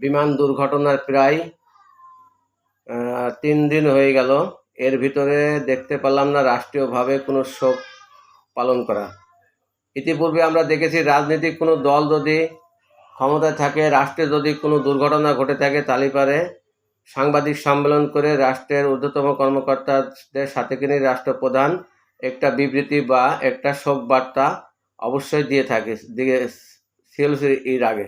বিমান দুর্ঘটনার প্রায় তিন দিন হয়ে গেল। এর ভিতরে দেখতে পেলাম না রাষ্ট্রীয়ভাবে কোনো শোক পালন করা। ইতিপূর্বে আমরা দেখেছি রাজনৈতিক কোনো দল যদি ক্ষমতায় থাকে, রাষ্ট্রে যদি কোনো দুর্ঘটনা ঘটে থাকে তাহলে পারে। সাংবাদিক সম্মেলন করে রাষ্ট্রের ঊর্ধ্বতম কর্মকর্তাদের সাথে কিনে রাষ্ট্রপ্রধান একটা বিবৃতি বা একটা শোক বার্তা অবশ্যই দিয়ে থাকে, দিয়ে সিএলসির এর আগে।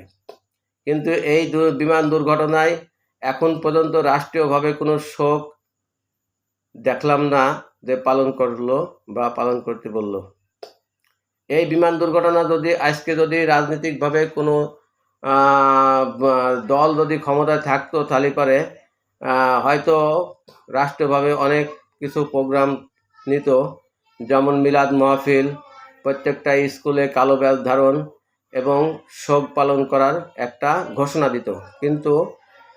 কিন্তু এই বিমান দুর্ঘটনায় এখন পর্যন্ত রাষ্ট্রীয়ভাবে কোনো শোক দেখলাম না যে পালন করল বা পালন করতে বলল। এই বিমান দুর্ঘটনা যদি, আজকে যদি রাজনৈতিকভাবে কোনো দল যদি ক্ষমতায় থাকতো তাহলে পারে হয়তো রাষ্ট্রভাবে অনেক কিছু প্রোগ্রাম নিত। যেমন মিলাদ মাহফিল, প্রত্যেকটা স্কুলে কালো ব্যাজ ধারণ এবং শোক পালন করার একটা ঘোষণা দিত। কিন্তু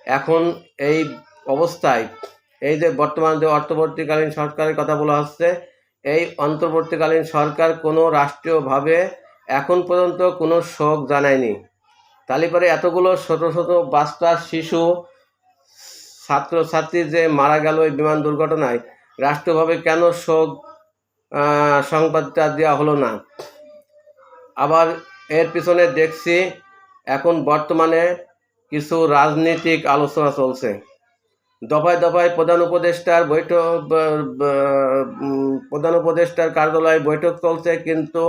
এখন এই অবস্থায় এই যে বর্তমান যে অর্থবর্তীকালীন সরকারের কথা বলা হচ্ছে, এই অন্তর্বর্তীকালীন সরকার কোনো রাষ্ট্রীয়ভাবে এখন পর্যন্ত কোনো শোক জানায়নি। তাহলে পরে এতগুলো ছোট ছোট বাচ্চা, শিশু, ছাত্রছাত্রী যে মারা গেল এই বিমান দুর্ঘটনায় রাষ্ট্রভাবে কেন শোক সংবাদটা দেওয়া হলো না? আবার এর পিছনে দেখছি এখন বর্তমানে কিছু রাজনৈতিক আলোচনা চলছে। দফায় দফায় প্রধান উপদেষ্টার বৈঠক প্রধান উপদেষ্টার কার্যালয়ে বৈঠক চলছে, কিন্তু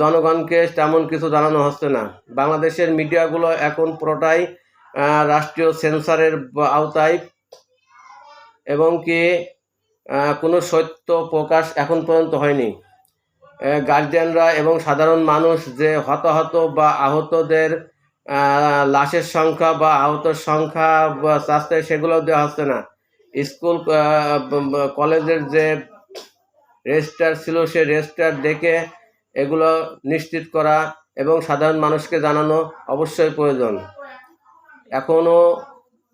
জনগণকে তেমন কিছু জানানো হচ্ছে না। বাংলাদেশের মিডিয়াগুলো এখন পুরোটাই রাষ্ট্রীয় সেন্সারের আওতায় এবং কি কোনো সত্য প্রকাশ এখন পর্যন্ত হয়নি। গার্জিয়ানরা এবং সাধারণ মানুষ যে হতাহত বা আহতদের লাশের সংখ্যা বা আহতর সংখ্যা স্বাস্থ্য সেগুলো দেওয়া হচ্ছে না। স্কুল কলেজের যে রেজিস্টার ছিল সে রেজিস্টার দেখে এগুলো নিশ্চিত করা এবং সাধারণ মানুষকে জানানো অবশ্যই প্রয়োজন। এখনও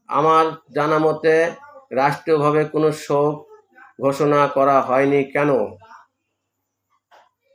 আমার জানা মতে রাষ্ট্রীয়ভাবে কোনো শোক ঘোষণা করা হয়নি। কেন?